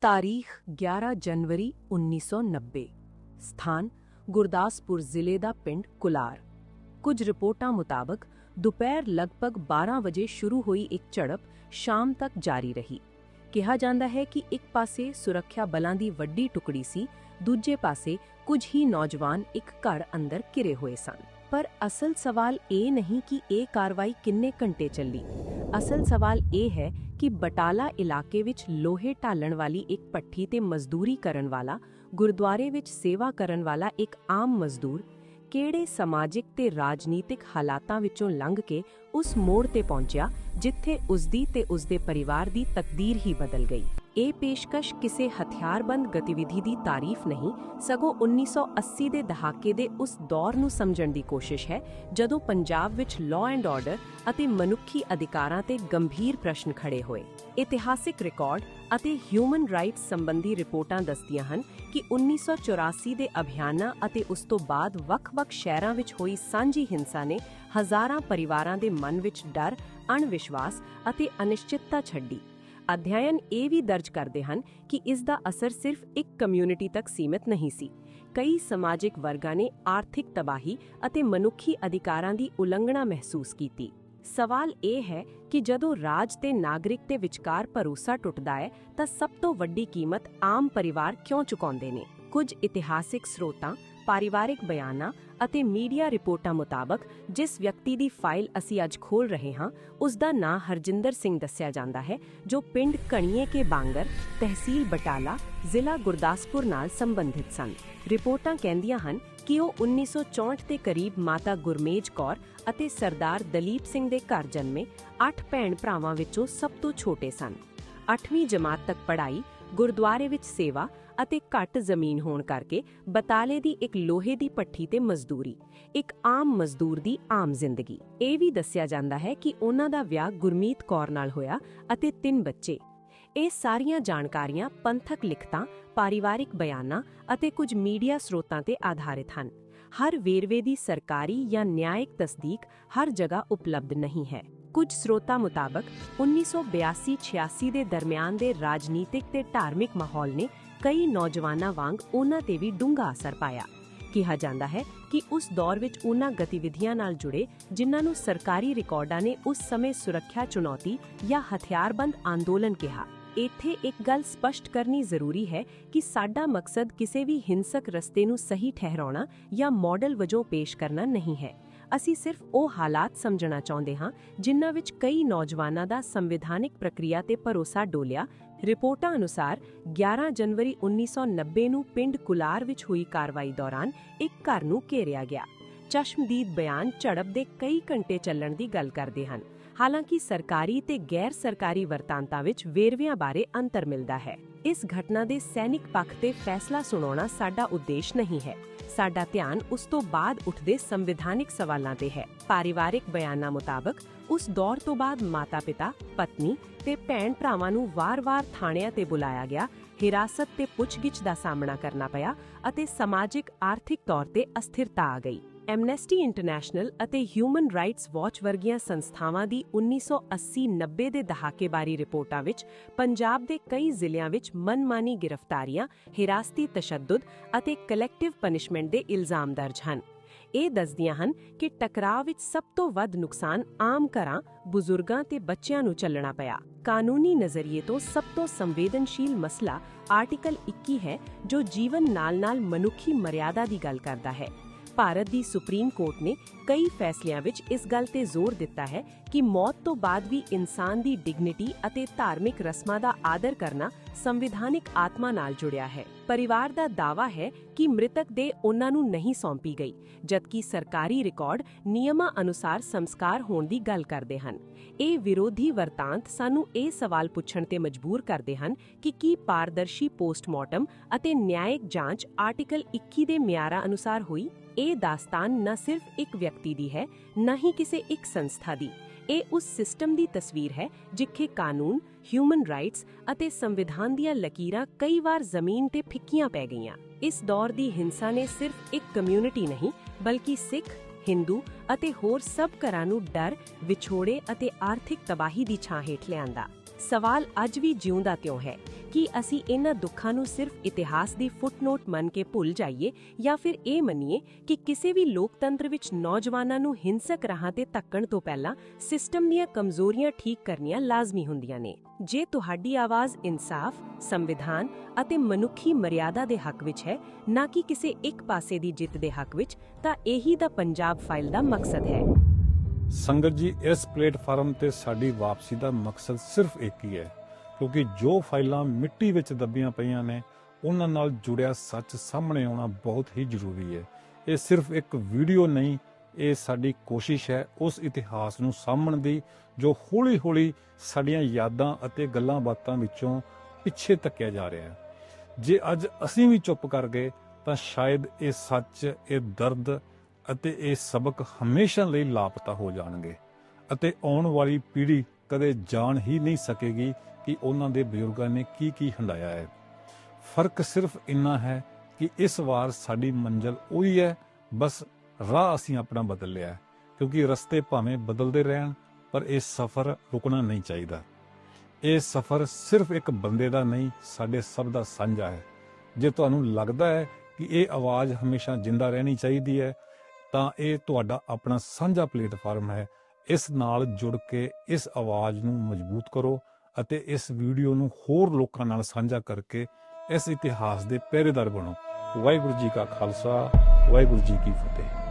ਤਾਰੀਖ 11 ਜਨਵਰੀ 1990 ਸਥਾਨ ਗੁਰਦਾਸਪੁਰ ਜ਼ਿਲ੍ਹੇ ਦਾ ਪਿੰਡ ਕੁਲਾਰ। ਕੁਝ ਰਿਪੋਰਟਾਂ ਮੁਤਾਬਕ, ਦੁਪਹਿਰ ਲਗਭਗ 12 ਵਜੇ ਸ਼ੁਰੂ ਹੋਈ ਇੱਕ ਝੜਪ ਸ਼ਾਮ ਤੱਕ ਜਾਰੀ ਰਹੀ। ਕਿਹਾ ਜਾਂਦਾ ਹੈ ਕਿ ਇੱਕ ਪਾਸੇ ਸੁਰੱਖਿਆ ਬਲਾਂ ਦੀ ਵੱਡੀ ਟੁਕੜੀ ਸੀ, ਦੂਜੇ ਪਾਸੇ ਕੁਝ ਹੀ ਨੌਜਵਾਨ ਇੱਕ ਘਰ ਅੰਦਰ ਘਿਰੇ ਹੋਏ ਸਨ। ਪਰ ਅਸਲ ਸਵਾਲ ਇਹ ਨਹੀਂ ਕਿ ਇਹ ਕਾਰਵਾਈ ਕਿੰਨੇ ਘੰਟੇ ਚੱਲੀ। ਅਸਲ ਸਵਾਲ ਇਹ ਹੈ ਕਿ ਬਟਾਲਾ ਇਲਾਕੇ ਵਿੱਚ ਲੋਹੇ ਢਾਲਣ ਵਾਲੀ ਇੱਕ ਪੱਠੀ ਤੇ ਮਜ਼ਦੂਰੀ ਕਰਨ ਵਾਲਾ, ਗੁਰਦੁਆਰੇ ਵਿੱਚ ਸੇਵਾ ਕਰਨ ਵਾਲਾ ਇੱਕ ਆਮ ਮਜ਼ਦੂਰ ਕਿਹੜੇ ਸਮਾਜਿਕ ਤੇ ਰਾਜਨੀਤਿਕ ਹਾਲਾਤਾਂ ਵਿੱਚੋਂ ਲੰਘ ਕੇ ਉਸ ਮੋੜ ਤੇ ਪਹੁੰਚਿਆ, ਜਿੱਥੇ ਉਸਦੀ ਤੇ ਉਸਦੇ ਪਰਿਵਾਰ ਦੀ ਤਕਦੀਰ ਹੀ ਬਦਲ ਗਈ? ਇਹ ਪੇਸ਼ਕਸ਼ ਕਿਸੇ ਹਥਿਆਰਬੰਦ ਗਤੀਵਿਧੀ ਦੀ ਤਾਰੀਫ ਨਹੀਂ ਸਗੋਂ 1980 ਦੇ ਦਹਾਕੇ ਦੇ ਉਸ ਦੌਰ ਨੂੰ ਸਮਝਣ ਦੀ ਕੋਸ਼ਿਸ਼ ਹੈ ਜਦੋਂ ਪੰਜਾਬ ਵਿੱਚ ਲਾਅ ਐਂਡ ਆਰਡਰ ਅਤੇ ਮਨੁੱਖੀ ਅਧਿਕਾਰਾਂ ਤੇ ਗੰਭੀਰ ਪ੍ਰਸ਼ਨ ਖੜੇ ਹੋਏ ਇਤਿਹਾਸਿਕ ਰਿਕਾਰਡ ਅਤੇ ਹਿਊਮਨ ਰਾਈਟਸ ਸੰਬੰਧੀ ਰਿਪੋਰਟਾਂ ਦੱਸਦੀਆਂ ਹਨ ਕਿ 1984 ਦੇ ਅਭਿਆਨਾਂ ਅਤੇ ਉਸ ਤੋਂ ਬਾਅਦ ਵੱਖ-ਵੱਖ ਸ਼ਹਿਰਾਂ ਵਿੱਚ ਹੋਈ ਸਾਂਝੀ ਹਿੰਸਾ ਨੇ ਹਜ਼ਾਰਾਂ ਪਰਿਵਾਰਾਂ ਦੇ ਮਨ ਵਿੱਚ ਡਰ, ਅਣਵਿਸ਼ਵਾਸ ਅਤੇ ਅਨਿਸ਼ਚਿਤਤਾ ਛੱਡੀ। ਅਧਿਐਨ ਇਹ ਵੀ ਦਰਜ ਕਰਦੇ ਹਨ ਕਿ ਇਸ ਦਾ ਅਸਰ ਸਿਰਫ ਇੱਕ ਕਮਿਊਨਿਟੀ ਤੱਕ ਸੀਮਿਤ ਨਹੀਂ ਸੀ। ਕਈ ਸਮਾਜਿਕ ਵਰਗਾਂ ਨੇ ਆਰਥਿਕ ਤਬਾਹੀ ਅਤੇ ਮਨੁੱਖੀ ਅਧਿਕਾਰਾਂ ਦੀ ਉਲੰਘਣਾ ਮਹਿਸੂਸ ਕੀਤੀ। ਸਵਾਲ ਇਹ ਹੈ ਕਿ ਜਦੋਂ ਰਾਜ ਤੇ ਨਾਗਰਿਕ ਦੇ ਵਿਚਕਾਰ ਭਰੋਸਾ ਟੁੱਟਦਾ ਹੈ, ਤਾਂ ਸਭ ਤੋਂ ਵੱਡੀ ਕੀਮਤ ਆਮ ਪਰਿਵਾਰ ਕਿਉਂ ਚੁਕਾਉਂਦੇ ਨੇ? ਕੁਝ ਇਤਿਹਾਸਿਕ ਸਰੋਤਾਂ, ਪਰਿਵਾਰਿਕ ਬਿਆਨਾਂ ਅਤੇ ਮੀਡੀਆ ਰਿਪੋਰਟਾਂ ਮੁਤਾਬਕ, ਜਿਸ ਵਿਅਕਤੀ ਦੀ ਫਾਈਲ ਅਸੀਂ ਅੱਜ ਖੋਲ ਰਹੇ ਹਾਂ ਉਸ ਦਾ ਨਾਂ ਹਰਜਿੰਦਰ ਸਿੰਘ ਦੱਸਿਆ ਜਾਂਦਾ ਹੈ, ਜੋ ਪਿੰਡ ਕਣੀਏ ਕੇ ਬਾਂਗਰ, ਤਹਿਸੀਲ ਬਟਾਲਾ, ਜ਼ਿਲ੍ਹਾ ਗੁਰਦਾਸਪੁਰ ਨਾਲ ਸੰਬੰਧਿਤ ਸਨ। ਰਿਪੋਰਟਾਂ ਕਹਿੰਦੀਆਂ ਹਨ ਕਿ ਉਹ 1964 ਦੇ ਕਰੀਬ ਮਾਤਾ ਗੁਰਮੇਜ ਕੌਰ ਅਤੇ ਸਰਦਾਰ ਦਲੀਪ ਸਿੰਘ ਦੇ ਘਰ ਜਨਮੇ 8 ਭੈਣ ਭਰਾਵਾਂ ਵਿੱਚੋਂ ਸਭ ਤੋਂ ਛੋਟੇ ਸਨ। 8ਵੀਂ ਜਮਾਤ ਤੱਕ ਪੜ੍ਹਾਈ ਗੁਰਦੁਆਰੇ ਵਿੱਚ ਸੇਵਾ ਅਤੇ ਘੱਟ ਜ਼ਮੀਨ ਹੋਣ ਕਰਕੇ ਬਤਾਲੇ ਦੀ ਇੱਕ ਲੋਹੇ ਦੀ ਪੱਠੀ ਤੇ ਮਜ਼ਦੂਰੀ, ਇੱਕ ਆਮ ਮਜ਼ਦੂਰ ਦੀ ਆਮ ਜ਼ਿੰਦਗੀ। ਇਹ ਵੀ ਦੱਸਿਆ ਜਾਂਦਾ ਹੈ ਕਿ ਉਹਨਾਂ ਦਾ ਵਿਆਹ ਗੁਰਮੀਤ ਕੌਰ ਨਾਲ ਹੋਇਆ ਅਤੇ ਤਿੰਨ ਬੱਚੇ। ਇਹ ਸਾਰੀਆਂ ਜਾਣਕਾਰੀਆਂ, ਪੰਥਕ ਲਿਖਤਾਂ, ਪਾਰਿਵਾਰਿਕ ਬਿਆਨਾਂ ਅਤੇ ਕੁਝ ਮੀਡੀਆ ਸਰੋਤਾਂ ਤੇ ਆਧਾਰਿਤ ਹਨ। ਹਰ ਵੇਰਵੇ ਦੀ ਸਰਕਾਰੀ ਜਾਂ ਨਿਆਇਕ ਤਸਦੀਕ ਹਰ ਜਗ੍ਹਾ ਉਪਲਬਧ ਨਹੀਂ ਹੈ। ਕੁਝ ਸਰੋਤਾਂ ਮੁਤਾਬਕ 1982-86 ਦੇ ਦਰਮਿਆਨ ਦੇ ਰਾਜਨੀਤਿਕ ਤੇ ਧਾਰਮਿਕ ਮਾਹੌਲ ਨੇ ਕਈ ਨੌਜਵਾਨਾਂ ਵਾਂਗ ਉਹਨਾਂ ਤੇ ਵੀ ਡੂੰਘਾ ਅਸਰ ਪਾਇਆ। ਕਿਹਾ ਜਾਂਦਾ ਹੈ ਕਿ ਉਸ ਦੌਰ ਵਿੱਚ ਉਹਨਾਂ ਗਤੀਵਿਧੀਆਂ ਨਾਲ ਜੁੜੇ, ਜਿਨ੍ਹਾਂ ਨੂੰ ਸਰਕਾਰੀ ਰਿਕਾਰਡਾਂ ਨੇ ਉਸ ਸਮੇਂ ਸੁਰੱਖਿਆ ਚੁਣੌਤੀ ਜਾਂ ਹਥਿਆਰਬੰਦ ਅੰਦੋਲਨ ਕਿਹਾ। ਇੱਥੇ ਇੱਕ ਗੱਲ ਸਪਸ਼ਟ ਕਰਨੀ ਜ਼ਰੂਰੀ ਹੈ ਕਿ ਸਾਡਾ ਮਕਸਦ ਕਿਸੇ ਵੀ ਹਿੰਸਕ ਰਸਤੇ ਨੂੰ ਸਹੀ ਠਹਿਰਾਉਣਾ ਜਾਂ ਮਾਡਲ ਵਜੋਂ ਪੇਸ਼ ਕਰਨਾ ਨਹੀਂ ਹੈ। ਅਸੀਂ ਸਿਰਫ ਉਹ ਹਾਲਾਤ ਸਮਝਣਾ ਚਾਹੁੰਦੇ ਹਾਂ ਜਿਨ੍ਹਾਂ ਵਿੱਚ ਕਈ ਨੌਜਵਾਨਾਂ ਦਾ ਸੰਵਿਧਾਨਿਕ ਪ੍ਰਕਿਰਿਆ ਤੇ ਭਰੋਸਾ ਡੋਲਿਆ। ਰਿਪੋਰਟਾਂ ਅਨੁਸਾਰ 11 ਜਨਵਰੀ 1990 ਨੂੰ ਪਿੰਡ ਕੁਲਾਰ ਵਿੱਚ ਹੋਈ ਕਾਰਵਾਈ ਦੌਰਾਨ ਇੱਕ ਘਰ ਨੂੰ ਘੇਰਿਆ ਗਿਆ। ਚਸ਼ਮਦੀਦ ਬਿਆਨ ਝੜਪ ਦੇ ਕਈ ਘੰਟੇ ਚੱਲਣ ਦੀ ਗੱਲ ਕਰਦੇ ਹਨ। ਹਾਲਾਂਕਿ ਸਰਕਾਰੀ ਤੇ ਗੈਰ ਸਰਕਾਰੀ ਵਰਤਾਂਤਾਂ ਵਿੱਚ ਵੇਰਵਿਆਂ ਬਾਰੇ ਅੰਤਰ ਮਿਲਦਾ ਹੈ। ਇਸ ਘਟਨਾ ਦੇ ਸੈਨਿਕ ਪੱਖ ਤੇ ਫੈਸਲਾ ਸੁਣਾਉਣਾ ਸਾਡਾ ਉਦੇਸ਼ ਨਹੀਂ ਹੈ। ਸਾਡਾ ਧਿਆਨ ਉਸ ਤੋਂ ਬਾਅਦ ਉੱਠਦੇ ਸੰਵਿਧਾਨਿਕ ਸਵਾਲਾਂ ਤੇ ਹੈ। ਪਰਿਵਾਰਿਕ ਬਿਆਨਾਂ ਮੁਤਾਬਕ ਉਸ ਦੌਰ ਤੋਂ ਬਾਅਦ ਮਾਤਾ-ਪਿਤਾ, ਪਤਨੀ ਤੇ ਭੈਣ ਭਰਾਵਾਂ ਨੂੰ ਵਾਰ-ਵਾਰ ਥਾਣਿਆਂ ਤੇ ਬੁਲਾਇਆ ਗਿਆ। ਹਿਰਾਸਤ ਤੇ ਪੁੱਛਗਿੱਛ ਦਾ ਸਾਹਮਣਾ ਕਰਨਾ ਪਿਆ ਅਤੇ ਸਮਾਜਿਕ ਆਰਥਿਕ ਤੌਰ ਤੇ ਅਸਥਿਰਤਾ ਆ ਗਈ। ਐਮਨੈਸਟੀ ਇੰਟਰਨੈਸ਼ਨਲ ਅਤੇ ਹਿਊਮਨ ਰਾਈਟਸ ਵਾਚ ਵਰਗੀਆਂ ਸੰਸਥਾਵਾਂ ਦੀ 1980-90 ਦੇ ਦਹਾਕੇ ਬਾਰੇ ਰਿਪੋਰਟਾਂ ਵਿੱਚ ਪੰਜਾਬ ਦੇ ਕਈ ਜ਼ਿਲ੍ਹਿਆਂ ਵਿੱਚ ਮਨਮਾਨੀ ਗ੍ਰਿਫਤਾਰੀਆਂ, ਹਿਰਾਸਤੀ ਤਸ਼ੱਦਦ ਅਤੇ ਕਲੈਕਟਿਵ ਪਨਿਸ਼ਮੈਂਟ ਦੇ ਇਲਜ਼ਾਮ ਦਰਜ ਹਨ। ਇਹ ਦੱਸਦੀਆਂ ਹਨ ਕਿ ਟਕਰਾਅ ਵਿੱਚ ਸਭ ਤੋਂ ਵੱਧ ਨੁਕਸਾਨ ਆਮ ਘਰਾਂ, ਬਜ਼ੁਰਗਾਂ ਤੇ ਬੱਚਿਆਂ ਨੂੰ ਚੱਲਣਾ ਪਿਆ। ਕਾਨੂੰਨੀ ਨਜ਼ਰੀਏ ਤੋਂ ਸਭ ਤੋਂ ਸੰਵੇਦਨਸ਼ੀਲ ਮਸਲਾ ਆਰਟੀਕਲ 21 ਹੈ ਜੋ ਜੀਵਨ ਨਾਲ-ਨਾਲ ਮਨੁੱਖੀ ਮਰਿਆਦਾ ਦੀ ਗੱਲ ਕਰਦਾ ਹੈ। ਭਾਰਤ ਦੀ ਸੁਪਰੀਮ ਕੋਰਟ ਨੇ ਕਈ ਫੈਸਲਿਆਂ ਵਿੱਚ ਇਸ ਗੱਲ ਤੇ ਜ਼ੋਰ ਦਿੱਤਾ ਹੈ ਕਿ ਮੌਤ ਤੋਂ ਬਾਅਦ ਵੀ ਇਨਸਾਨ ਦੀ ਡਿਗਨਿਟੀ ਅਤੇ ਧਾਰਮਿਕ ਰਸਮਾਂ ਦਾ ਆਦਰ ਕਰਨਾ ਸੰਵਿਧਾਨਿਕ ਆਤਮਾ ਨਾਲ ਜੁੜਿਆ ਹੈ। ਪਰਿਵਾਰ ਦਾ ਦਾਵਾ ਹੈ ਕਿ ਮ੍ਰਿਤਕ ਦੇ ਉਹਨਾਂ ਨੂੰ ਨਹੀਂ ਸੌਂਪੀ ਗਈ, ਜਦਕਿ ਸਰਕਾਰੀ ਰਿਕਾਰਡ ਨਿਯਮਾਂ ਅਨੁਸਾਰ ਸੰਸਕਾਰ ਹੋਣ ਦੀ ਗੱਲ ਕਰਦੇ ਹਨ। ਇਹ ਵਿਰੋਧੀ ਵਰਤਾਂਤ ਸਾਨੂੰ ਇਹ ਸਵਾਲ ਪੁੱਛਣ ਤੇ ਮਜਬੂਰ ਕਰਦੇ ਹਨ ਕਿ ਕੀ ਪਾਰਦਰਸ਼ੀ ਪੋਸਟਮਾਰਟਮ ਅਤੇ ਨਿਆਇਕ ਜਾਂਚ ਆਰਟੀਕਲ 21 ਦੇ ਮਿਆਰਾਂ ਅਨੁਸਾਰ ਹੋਈ? ਇਹ ਦਾਸਤਾਨ ਨਾ ਸਿਰਫ ਇੱਕ ਵਿਅਕਤੀ ਦੀ ਹੈ, ਨਾ ਹੀ ਕਿਸੇ ਇੱਕ ਸੰਸਥਾ ਦੀ। ਇਹ ਉਸ ਸਿਸਟਮ ਦੀ ਤਸਵੀਰ ਹੈ ਜਿੱਥੇ ਕਾਨੂੰਨ ਹਿਊਮਨ ਰਾਈਟਸ ਅਤੇ ਸੰਵਿਧਾਨ ਦੀਆਂ ਲਕੀਰਾਂ ਕਈ ਵਾਰ ਜ਼ਮੀਨ ਤੇ ਫਿੱਕੀਆਂ ਪੈ ਗਈਆਂ। ਇਸ ਦੌਰ ਦੀ ਹਿੰਸਾ ਨੇ ਸਿਰਫ ਇੱਕ ਕਮਿਊਨਿਟੀ ਨਹੀਂ, ਬਲਕਿ ਸਿੱਖ, ਹਿੰਦੂ ਅਤੇ ਹੋਰ ਸਭ ਘਰਾਂ ਨੂੰ ਡਰ, ਵਿਛੋੜੇ ਅਤੇ ਆਰਥਿਕ ਤਬਾਹੀ ਦੀ ਛਾਂ ਹੇਠ ਲਿਆਂਦਾ। ਸਵਾਲ ਅੱਜ ਵੀ ਜਿਉਂਦਾ ਕਿਉਂ ਹੈ? ਕਿ ਅਸੀਂ ਇਹਨਾਂ ਦੁੱਖਾਂ ਨੂੰ ਸਿਰਫ ਇਤਿਹਾਸ ਦੀ ਫੁੱਟਨੋਟ ਮੰਨ ਕੇ ਭੁੱਲ ਜਾਈਏ ਜਾਂ ਫਿਰ ਇਹ ਮੰਨੀਏ ਕਿ ਕਿਸੇ ਵੀ ਲੋਕਤੰਤਰ ਵਿੱਚ ਨੌਜਵਾਨਾਂ ਨੂੰ ਹਿੰਸਕ ਰਾਹਾਂ ਤੇ ਧੱਕਣ ਤੋਂ ਪਹਿਲਾਂ ਸਿਸਟਮ ਦੀਆਂ ਕਮਜ਼ੋਰੀਆਂ ਠੀਕ ਕਰਨੀਆਂ ਲਾਜ਼ਮੀ ਹੁੰਦੀਆਂ ਨੇ। ਜੇ ਤੁਹਾਡੀ ਆਵਾਜ਼ ਇਨਸਾਫ, ਸੰਵਿਧਾਨ ਅਤੇ ਮਨੁੱਖੀ ਮਰਿਆਦਾ ਦੇ ਹੱਕ ਵਿੱਚ ਹੈ, ਨਾ ਕਿ ਕਿਸੇ ਇੱਕ ਪਾਸੇ ਦੀ ਜਿੱਤ ਦੇ ਹੱਕ ਵਿੱਚ, ਤਾਂ ਇਹੀ ਦਾ ਪੰਜਾਬ ਫਾਈਲ ਦਾ ਮਕਸਦ ਹੈ। ਸੰਗਤ ਜੀ, ਇਸ ਪਲੇਟਫਾਰਮ ਤੇ ਸਾਡੀ ਵਾਪਸੀ ਦਾ ਮਕਸਦ ਸਿਰਫ ਇੱਕ ਹੀ ਹੈ। ਕਿਉਂਕਿ ਜੋ ਫਾਈਲਾਂ ਮਿੱਟੀ ਵਿੱਚ ਦੱਬੀਆਂ ਪਈਆਂ ਨੇ, ਉਹਨਾਂ ਨਾਲ ਜੁੜਿਆ ਸੱਚ ਸਾਹਮਣੇ ਆਉਣਾ ਬਹੁਤ ਹੀ ਜ਼ਰੂਰੀ ਹੈ। ਇਹ ਸਿਰਫ ਇੱਕ ਵੀਡੀਓ ਨਹੀਂ, ਇਹ ਸਾਡੀ ਕੋਸ਼ਿਸ਼ ਹੈ ਉਸ ਇਤਿਹਾਸ ਨੂੰ ਸਾਹਮਣ ਦੀ, ਜੋ ਹੌਲੀ-ਹੌਲੀ ਸਾਡੀਆਂ ਯਾਦਾਂ ਅਤੇ ਗੱਲਾਂ ਬਾਤਾਂ ਵਿੱਚੋਂ ਪਿੱਛੇ ਧੱਕਿਆ ਜਾ ਰਿਹਾ ਹੈ। ਜੇ ਅੱਜ ਅਸੀਂ ਵੀ ਚੁੱਪ ਕਰ ਗਏ, ਤਾਂ ਸ਼ਾਇਦ ਇਹ ਸੱਚ, ਇਹ ਦਰਦ ਅਤੇ ਇਹ ਸਬਕ ਹਮੇਸ਼ਾ ਲਈ ਲਾਪਤਾ ਹੋ ਜਾਣਗੇ ਅਤੇ ਆਉਣ ਵਾਲੀ ਪੀੜ੍ਹੀ ਕਦੇ ਜਾਣ ਹੀ ਨਹੀਂ ਸਕੇਗੀ ਕਿ ਉਹਨਾਂ ਦੇ ਬਜ਼ੁਰਗਾਂ ਨੇ ਕੀ ਕੀ ਹੰਡਾਇਆ ਹੈ। ਫ਼ਰਕ ਸਿਰਫ ਇੰਨਾ ਹੈ ਕਿ ਇਸ ਵਾਰ ਸਾਡੀ ਮੰਜ਼ਲ ਉਹੀ ਹੈ, ਬਸ ਰਾਹ ਅਸੀਂ ਆਪਣਾ ਬਦਲ ਲਿਆ ਹੈ, ਕਿਉਂਕਿ ਰਸਤੇ ਭਾਵੇਂ ਬਦਲਦੇ ਰਹਿਣ, ਪਰ ਇਹ ਸਫ਼ਰ ਰੁਕਣਾ ਨਹੀਂ ਚਾਹੀਦਾ। ਇਹ ਸਫ਼ਰ ਸਿਰਫ ਇੱਕ ਬੰਦੇ ਦਾ ਨਹੀਂ, ਸਾਡੇ ਸਭ ਦਾ ਸਾਂਝਾ ਹੈ। ਜੇ ਤੁਹਾਨੂੰ ਲੱਗਦਾ ਹੈ ਕਿ ਇਹ ਆਵਾਜ਼ ਹਮੇਸ਼ਾ ਜਿੰਦਾ ਰਹਿਣੀ ਚਾਹੀਦੀ ਹੈ, ਤਾਂ ਇਹ ਤੁਹਾਡਾ ਆਪਣਾ ਸਾਂਝਾ ਪਲੇਟਫਾਰਮ ਹੈ। ਇਸ ਨਾਲ ਜੁੜ ਕੇ ਇਸ ਆਵਾਜ਼ ਨੂੰ ਮਜ਼ਬੂਤ ਕਰੋ ਅਤੇ ਇਸ ਵੀਡੀਓ ਨੂੰ ਹੋਰ ਲੋਕਾਂ ਨਾਲ ਸਾਂਝਾ ਕਰਕੇ ਇਸ ਇਤਿਹਾਸ ਦੇ ਪਹਿਰੇਦਾਰ ਬਣੋ। ਵਾਹਿਗੁਰੂ ਜੀ ਕਾ ਖਾਲਸਾ, ਵਾਹਿਗੁਰੂ ਜੀ ਕੀ ਫਤਿਹ।